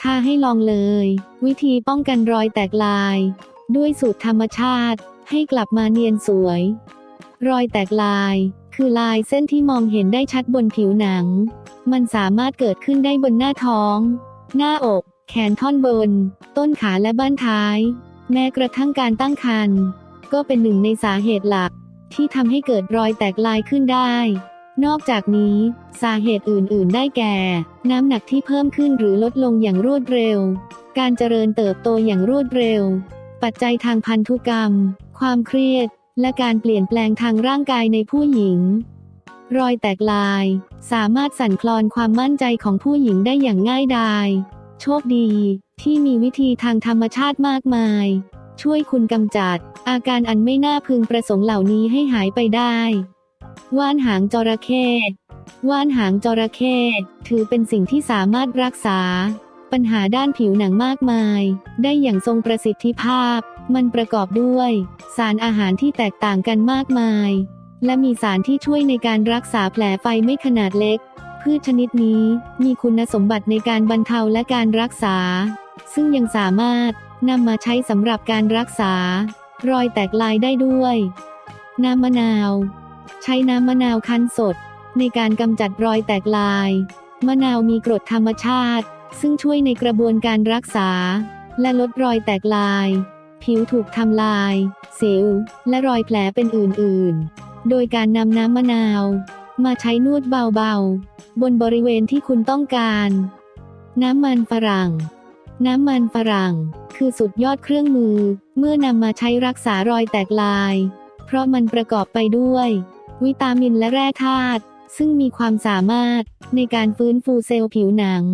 ท้าให้ลองเลย วิธีป้องกันรอยแตกลาย ด้วยสูตรธรรมชาติ ให้กลับมาเนียนสวย รอยแตกลาย คือลายเส้นที่มองเห็นได้ชัดบนผิวหนัง มันสามารถเกิดขึ้นได้บนหน้าท้อง หน้าอก แขนท่อนบน ต้นขาและบ้านท้าย แม้กระทั่งการตั้งครรภ์ก็เป็นหนึ่งในสาเหตุหลัก ที่ทำให้เกิดรอยแตกลายขึ้นได้ นอกจากนี้ สาเหตุอื่น ๆ ได้แก่ น้ำหนักที่เพิ่มขึ้นหรือลดลงอย่างรวดเร็ว การเจริญเติบโตอย่างรวดเร็ว ปัจจัยทางพันธุกรรม ความเครียด และการเปลี่ยนแปลงทางร่างกายในผู้หญิง รอยแตกลาย สามารถสั่นคลอนความมั่นใจของผู้หญิงได้อย่างง่ายดายโชคดี ที่มีวิธีทางธรรมชาติมากมาย ช่วยคุณกำจัด อาการอันไม่น่าพึงประสงค์เหล่านี้ให้หายไปได้ ว่านหางจระเข้ว่านหางจระเข้ถือเป็นสิ่งที่สามารถรักษา ปัญหาด้านผิวหนังมากมาย ได้อย่างทรงประสิทธิภาพ มันประกอบด้วย สารอาหารที่แตกต่างกันมากมาย และมีสารที่ช่วยในการรักษาแผลไฟไม่ขนาดเล็ก พืชชนิดนี้มีคุณสมบัติในการบรรเทาและการรักษา ซึ่งยังสามารถนำมาใช้สำหรับการรักษา รอยแตกลายได้ด้วย น้ำมะนาว ใช้น้ำมะนาวคั้นสด ในการกำจัดรอยแตกลาย มะนาวมีกรดธรรมชาติ ซึ่งช่วยในกระบวนการรักษา และลดรอยแตกลาย ผิวถูกทำลาย สิว และรอยแผลเป็นอื่นๆ โดยการนำน้ำมะนาว มาใช้นวดเบาๆ บนบริเวณที่คุณต้องการ น้ำมันฝรั่ง น้ำมันฝรั่ง คือสุดยอดเครื่องมือ เมื่อนำมาใช้รักษารอยแตกลาย เพราะมันประกอบไปด้วย วิตามินและแร่ธาตุซึ่งมีความสามารถในการฟื้นฟูเซลล์ผิวหนัง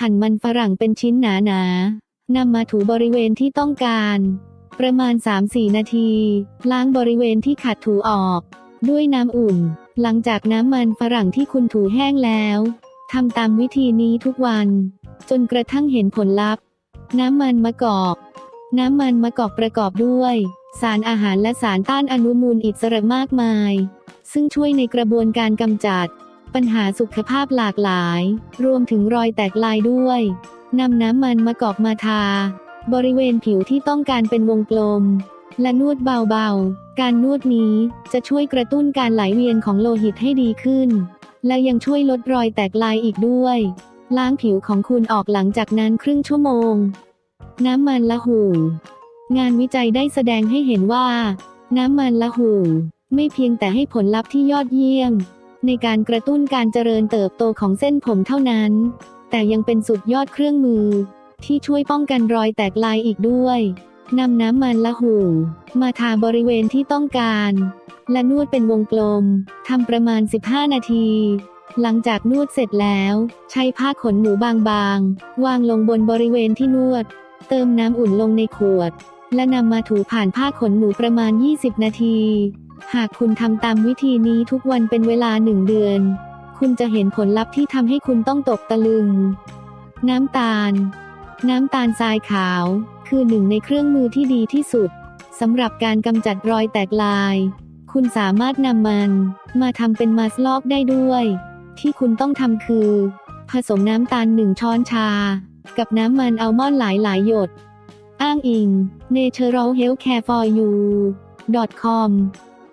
หั่นมันฝรั่งเป็นชิ้นหนาๆนำมาถูบริเวณที่ต้องการ ประมาณ 3-4 นาที ล้างบริเวณที่ขัดถูออก ด้วยน้ำอุ่น หลังจากน้ำมันฝรั่งที่คุณถูแห้งแล้วทำตามวิธีนี้ทุกวัน จนกระทั่งเห็นผลลัพธ์ น้ำมันมะกอก น้ำมันมะกอกประกอบด้วย สารอาหารและสารต้านอนุมูลอิสระมากมาย ซึ่งช่วยในกระบวนการกำจัด ปัญหาสุขภาพหลากหลาย รวมถึงรอยแตกลายด้วยนำน้ำมันมะกอกมาทา บริเวณผิวที่ต้องการเป็นวงกลม และนวดเบาๆ การนวดนี้จะช่วยกระตุ้นการไหลเวียนของโลหิตให้ดีขึ้น และยังช่วยลดรอยแตกลายอีกด้วย ล้างผิวของคุณออกหลังจากนั้นครึ่งชั่วโมง น้ำมันละหูงานวิจัยได้แสดงให้เห็นว่า น้ำมันละหู ไม่เพียงแต่ให้ผลลัพธ์ที่ยอดเยี่ยม ในการกระตุ้นการเจริญเติบโตของเส้นผมเท่านั้น แต่ยังเป็นสุดยอดเครื่องมือ ที่ช่วยป้องกันรอยแตกลายอีกด้วยนำน้ำมันละหูมาทาบริเวณที่ต้องการ และนวดเป็นวงกลมทำประมาณ 15 นาที หลังจากนวดเสร็จแล้ว ใช้ผ้าขนหนูบางๆ วางลงบนบริเวณที่นวด เติมน้ำอุ่นลงในขวด และนำมาถูผ่านผ้าขนหนูประมาณ 20 นาที หากคุณทำตามวิธีนี้ทุกวันเป็นเวลาหนึ่งเดือน คุณจะเห็นผลลัพธ์ที่ทำให้คุณต้องตกตะลึง น้ำตาล น้ำตาลทรายขาว คือหนึ่งในเครื่องมือที่ดีที่สุดสำหรับการกำจัดรอยแตกลาย คุณสามารถนำมัน มาทำเป็นมาสลอกได้ด้วย ที่คุณต้องทำคือ ผสมน้ำตาลหนึ่งช้อนชา กับน้ำมันอัลมอนด์หลายหลายๆหยด อ้างอิง Natural Healthcare for You com